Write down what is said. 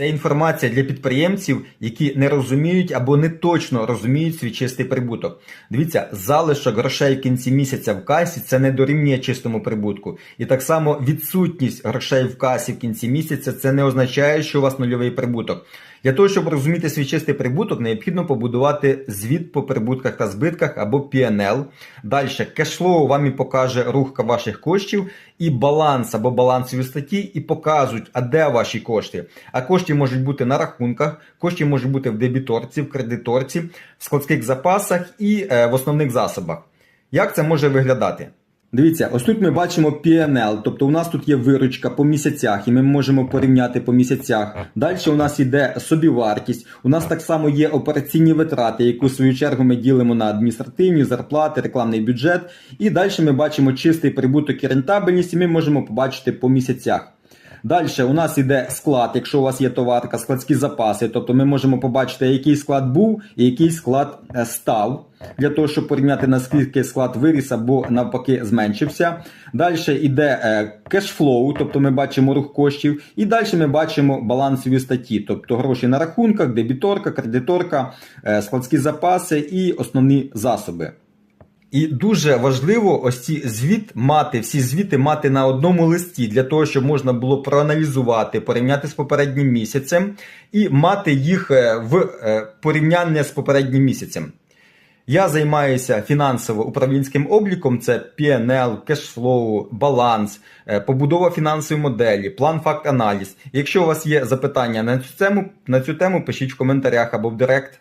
Це інформація для підприємців, які не розуміють або не точно розуміють свій чистий прибуток. Дивіться, залишок грошей в кінці місяця в касі це не дорівнює чистому прибутку. І так само відсутність грошей в касі в кінці місяця це не означає, що у вас нульовий прибуток. Для того, щоб розуміти свій чистий прибуток, необхідно побудувати звіт по прибутках та збитках або PNL. Далі кешфлоу вам і покаже рух ваших коштів, і баланс або балансові статті, і покажуть, а де ваші кошти. А кошти можуть бути на рахунках, кошти можуть бути в дебіторці, в кредиторці, в складських запасах і е, в основних засобах. Як це може виглядати? Дивіться, ось тут ми бачимо PNL, тобто у нас тут є виручка по місяцях, і ми можемо порівняти по місяцях. Далі у нас йде собівартість. У нас так само є операційні витрати, яку в свою чергу ми ділимо на адміністративні зарплати, рекламний бюджет. І далі ми бачимо чистий прибуток і рентабельність, і ми можемо побачити по місяцях. Далі у нас іде склад, якщо у вас є товарка, складські запаси. Тобто ми можемо побачити, який склад був і який склад е, став, для того, щоб порівняти наскільки склад виріс або навпаки зменшився. Далі йде е, кешфлоу, тобто ми бачимо рух коштів, і далі ми бачимо балансові статті, тобто гроші на рахунках, дебіторка, кредиторка, е, складські запаси і основні засоби. І дуже важливо ось ці звіт мати, всі звіти мати на одному листі для того, щоб можна було проаналізувати, порівняти з попереднім місяцем і мати їх е, в е, порівняння з попереднім місяцем. Я займаюся фінансово-управлінським обліком: це PNL, кешфлоу, баланс, е, побудова фінансової моделі, план факт аналіз. Якщо у вас є запитання на цю тему, на цю тему, пишіть в коментарях або в директ.